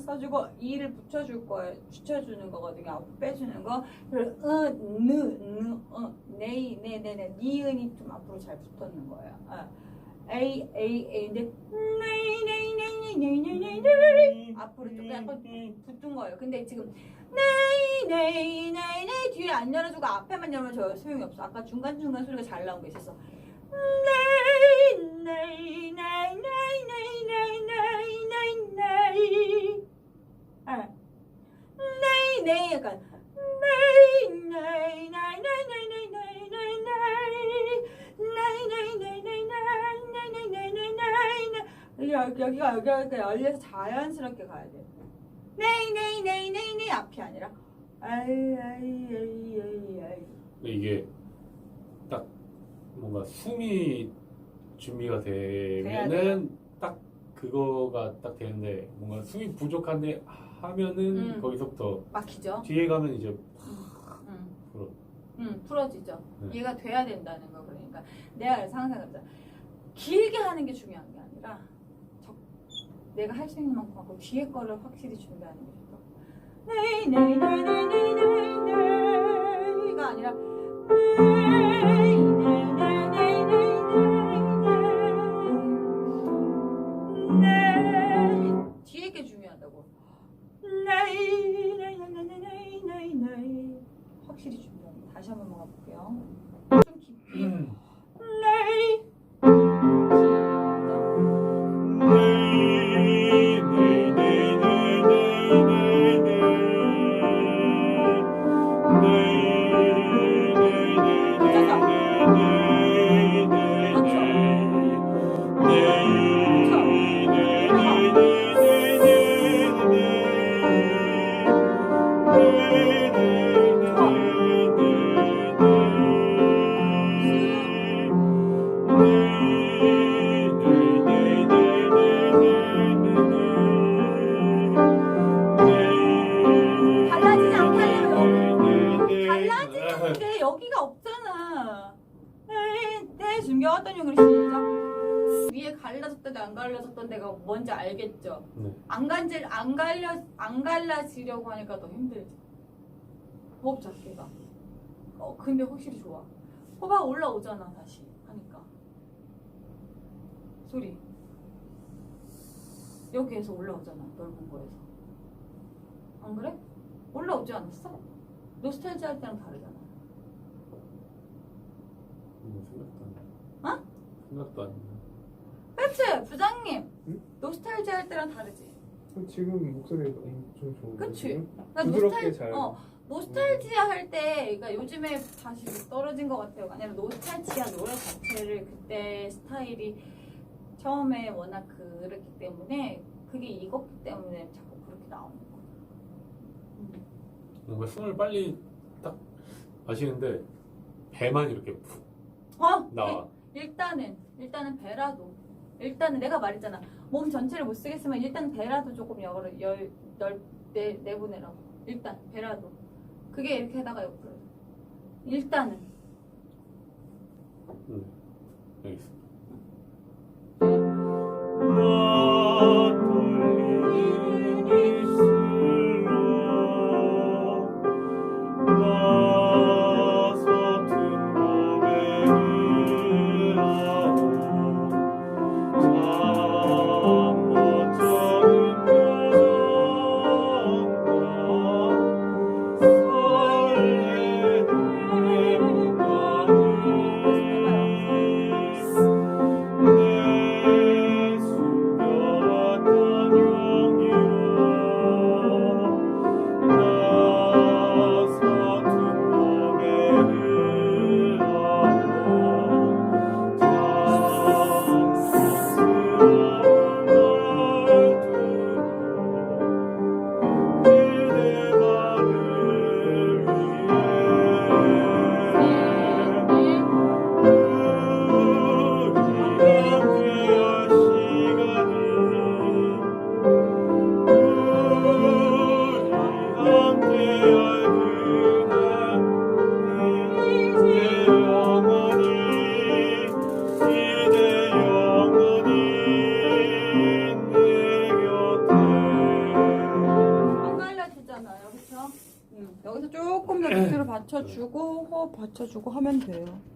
써주고 이를 붙여줄 거예요. 붙여주는 거거든요. 앞 빼주는 거. 그리고 으 느 느 어 네이 네네 네 니은이 좀 앞으로 잘 붙었는 거예요. 아. A A A인데 네이 네이 네이 네이 네이 네이 네이 앞으로 좀 약간 붙은 거예요. 근데 지금 네이 네이 네이 네이 뒤에 안 열어주고 앞에만 저 소용이 없어. 아까 중간 중간 소리가 잘 나온 게 있었어. 네이 네이 네이 네이 네이 네이 네 여기 여기가 여기가 열려서 자연스럽게 가야 돼. 네이 앞이 아니라. 아이 아이 아이 아이 아이. 이게 딱 뭔가 숨이 준비가 되면은 딱 그거가 딱 되는데 뭔가 숨이 부족한데 하면은 음. 거기서부터 막히죠. 뒤에 가면 이제 응. 풀어. 응, 풀어지죠. 네. 얘가 돼야 된다는 거 그러니까 내가 그래서 항상 그러자 길게 하는 게 중요한 게 아니라 적, 내가 할 수 있는 만큼 하고 뒤에 거를 확실히 준비하는 게 좋다. 네이가 아니라 네이 뒤에 게 중요하다고. 네이 네이 네이 네이 네이 네이 확실히 준비합니다. 다시 한번 먹어볼게요. 좀 깊이. 네이. 네 준비해왔던 용으로 시작. 위에 갈라졌던 데 안 갈라졌던 데가 뭔지 알겠죠? 네. 안 간질 안 갈려 안 갈라지려고 하니까 더 힘들죠. 호흡 잡기가. 어 근데 확실히 좋아. 호박 올라오잖아 다시 하니까. 소리. 여기에서 올라오잖아 넓은 거에서. 안 그래? 올라오지 않았어? 노스탈지 할 때랑 다르잖아. 뭐 생각도 안 나. 어? 생각도 안 나. 그치 부장님. 응? 노스탈지 할 때랑 다르지. 그럼 지금 목소리가 좀 좋은 그치? 나 부드럽게 노스탈- 잘 어, 노스탈지아 할 때, 그러니까 요즘에 다시 떨어진 것 같아요. 아니라 노스탈지아 노래 자체를 그때 스타일이 처음에 워낙 그랬기 때문에 그게 익었기 때문에 자꾸 그렇게 나오는 거예요. 음. 뭔가 숨을 빨리 딱 마시는데 배만 이렇게 푹 어, 나와. 일단은 일단은 배라도 일단은 내가 말했잖아. 몸 전체를 못 쓰겠으면 일단 배라도 조금 열어 열내 내보내라고. 일단 배라도 그게 이렇게 하다가 옆으로 일단은 응. 알겠습 주고 호흡 받쳐주고 하면 돼요.